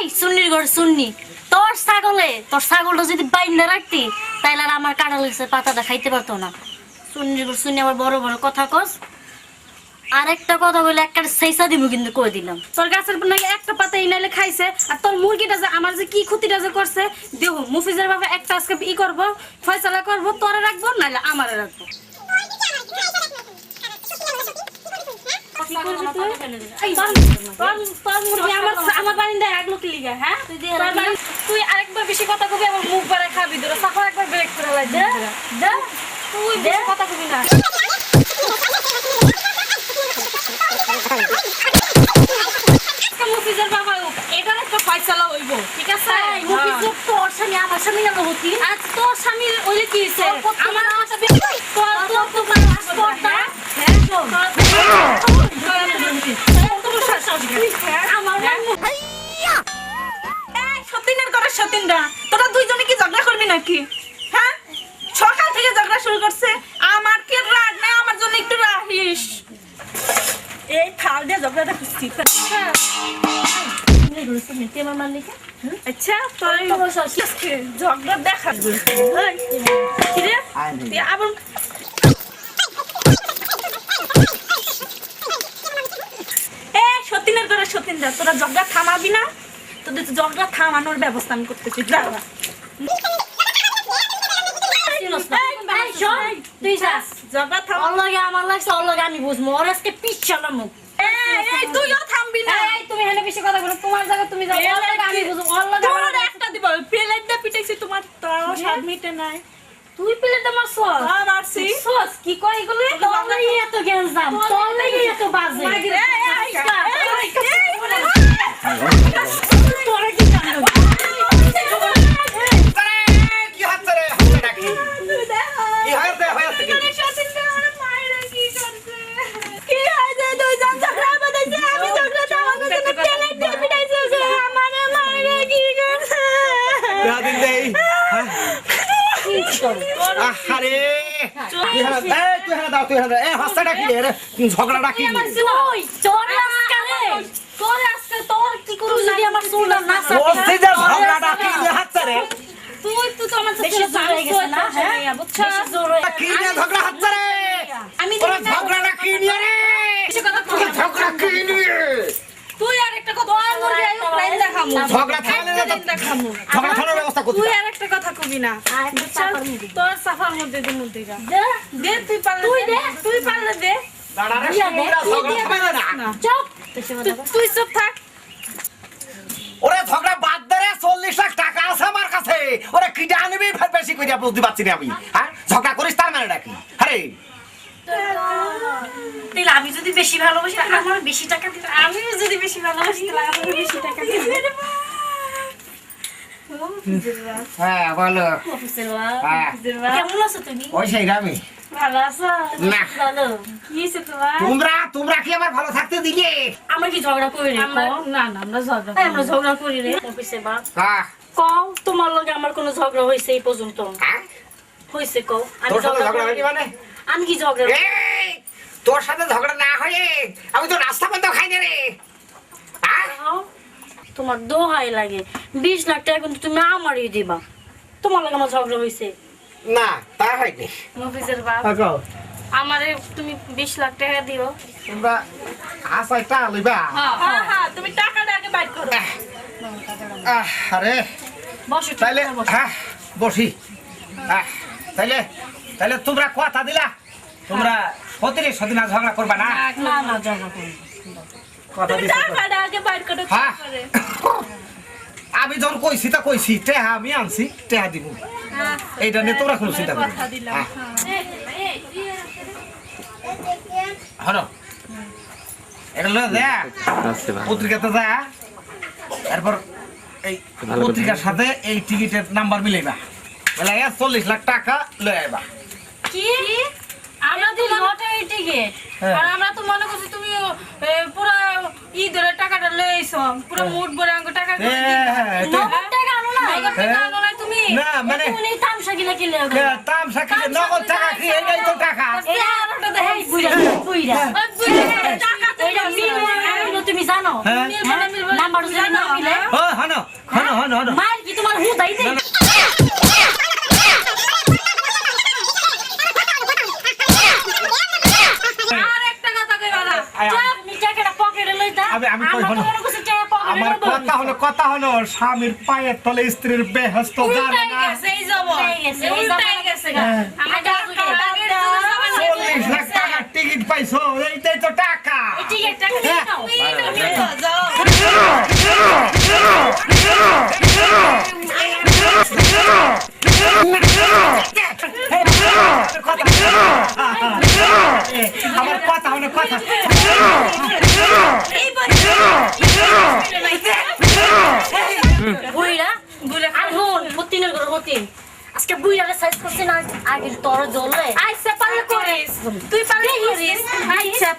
এই, সুন্নির ঘর, সুন্নি। তোর ছাগলে, তোর ছাগলটা যদি বাইন না রাখতি, তাইলে আর আমার কাটা লাগছে, পাতাটা খাইতে পারতো না। সুন্নির ঘর, সুন্নি আবার বড় বড় কথা কস। আরেকটা কথা বলে একটা সেইসা দিব কিন্তু কই দিলাম। তোর গাছের নাকি একটা পাতা ইনাইলে খাইছে, আর তোর মুরগিটা যে, আমার যে কি ক্ষতিটা যে করছে, দেহ, মুফিজের বাবা একটা আজকে ই করব, ফয়সালা করব, তোরে রাখব নাহলে আমারে রাখব কি করবি তুই? এই, তোর তোর- তোর মুরগি আমার আমার বারিন্দা আগলো কি লিগা হ্যাঁ তুই দে, তোর বারিন- তুই? আরেকবার বেশি কথা কবি আমার মুখ বাড়ায় খাবি ধরে। সাফা একবার ব্রেক করে লাগবে দে, দে। তুই কথা কবি না। মুফিজের বাবা এটার একটা ফয়সালা হইব ঠিক আছে? মুখি চোখ তোর স্বামী আমার স্বামী গেল হতি আজ তোর স্বামীর ওইলে কি তোর কত আমার সাথে তোর তোর হ্যাঁ? শোন, আমার সতীনের করে সতীনরা তোরা দুইজনে কি ঝগড়া করবি নাকি হ্যাঁ? সকাল থেকে ঝগড়া শুরু করছে আমার কি রাগ না। আমার জন্য একটু রাহিস এই থাল দিয়ে ঝগড়াটা খুঁজছি? আচ্ছা তোর ঝগড়া দেখা তুই আবার এ সতীনের করে তোরা ঝগড়া থামাবি না তোদের তো থামানোর ব্যবস্থা আমি করতেছি দাঁড়া চিনস না? এই, শোন, তুই যাস। ঝগড়া থামা ওর আমার লাগছে, ওর আমি বুঝব। ওর আজকে পিচ্ছালাম এই, এই, তুইও থামবি না এই, তুমি হেনে বেশি কথা বলো, তোমার জায়গায় তুমি যাও, আমি বুঝব, ওর তোর একটা দিব প্লেট দিয়ে পিটাইছি তোমার মিটে নাই তুই প্লেট আমার সস। হ্যাঁ, মারছি। সস, কি কয় এগুলো? তোর লাগি এত গ্যাঞ্জাম, তোর লাগি এত বাজে। এই, এই, এই, তোরা কি জানো? কি হচ্ছে রে হচ্ছে নাকি কি হয়েছে হয়েছে কি কি হয়েছে দুইজন ঝগড়া বাঁধাইছে আমি ঝগড়া থামানোর জন্য প্লেট দিয়ে পিটাইছে যে আমারে মাইরে কি করছে দিন দেই আরে তুই হারা দাও তুই হারা এই হস্তাটা কি রে তুই ঝগড়াটা কি ওই, তোর আজকে তোর কি করু যদি আমার চুলটা না বলছি যে ঝগড়াটা কি রে রে? তুই তুই তো আমার বেশি জোর হয়ে গেছে না, হ্যাঁ? বুঝছ জোর হয়ে কি নিয়ে ঝগড়া হচ্ছে রে? আমি ওরা ঝগড়াটা কি নিয়ে রে? বেশি কথা কই ঝগড়া কি নিয়ে? তুই আর একটা কথা তোর মুরগি আয়ু প্রাইম দেখামু ঝগড়া থামলে না তো দেখামু ঝগড়া থামার ব্যবস্থা করতে তুই আর একটা কথা কবি না। আর। তোর সাফার মধ্যে দি মধ্যে দে, দে তুই পারলে তুই দে। তুই পারলে দে। দাঁড়া রে ঝগড়া না। না চুপ। তুই- চুপ থাক। ওরে ঝগড়া বাদ দে রে চল্লিশ লাখ টাকা আছে আমার কাছে। ওরে কিটা আনবি ফের বেশি করে বুঝতে পারছি না আমি। হ্যাঁ? ঝগড়া করিস তার মানে নাকি? আরে। তাইলে আমি যদি বেশি ভালোবাসি আমার বেশি টাকা দিতে আমিও যদি বেশি ভালোবাসি তাহলে আমারও বেশি টাকা দিবি হ্যাঁ বলো। হ্যাঁ। কেমন আছো তুমি? ওই সেই রামি। কি তোমার? তোমরা তোমরা কি আমার ভালো থাকতে দিলে? আমরা কি ঝগড়া করি রে না না আমরা ঝগড়া আমরা ঝগড়া করি রে। অফিসের বাপ হ্যাঁ কও তোমার লগে আমার কোনো ঝগড়া হয়েছে এই পর্যন্ত? হ্যাঁ? কও। আমি তোর সাথে ঝগড়া ঝগড়া করি মানে? আমি কি ঝগড়া তোর সাথে ঝগড়া না হয়ে আমি তো রাস্তা বন্ধ খাই না রে? তোমার দোহাই লাগে। বিশ লাখ টাকা কিন্তু তুমি আমারই দিবা। তোমার লাগে আমার ঝগড়া হয়েছে। না। বাপ। আমারে তুমি বিশ লাখ টাকা দিও। তোমরা আসাইটা লইবা হ্যাঁ হ্যাঁ তুমি টাকাটা আগে বাইর করো। আরে। বসো তাইলে। হ্যাঁ বসি। আহ, তাইলে তাইলে তোমরা কথা দিলা? তোমরা প্রতিদিন সদিন আর ঝগড়া করবা না? না না ঝগড়া করি কথা দিছো তো? টাকাটা আগে বাইর করো হ্যাঁ। আমি যখন কইছি তা কইছি টেহা আমি আনছি টেহা দিব। হ্যাঁ, এইটা নিয়ে তোরা কোনো চিন্তা করবি হ্যাঁ। এটা লয়ে দে আচ্ছা ভালো পত্রিকাতে যা। এরপর এই পত্রিকার সাথে এই টিকিটের নাম্বার মিলাইবা। বলে চল্লিশ লাখ টাকা লয়ে আইবা। কি? আমরা তো লটারি টিকিট। হ্যাঁ। আর আমরা তো মনে করছি লইছো পুরো মুট বড় আঙ্গ টাকা করে নগদ তুমি। তামসা তুমি জানো। নাম্বার কি তোমার হুদাই দেই কথা হলো কথা হলো স্বামীর পায়ের তলে স্ত্রীর বেহস্ত হ্যাঁ। লাখ টিকিট পাইছো এইটাই তো টাকা। হ্যাঁ। আমার কথা হলো কথা। মতিন আজকে বুইরারে সাইজ করছিস না আগে তোর জ্বলে আইসা পারলে করিস। তুই পারলে করিস। আইসা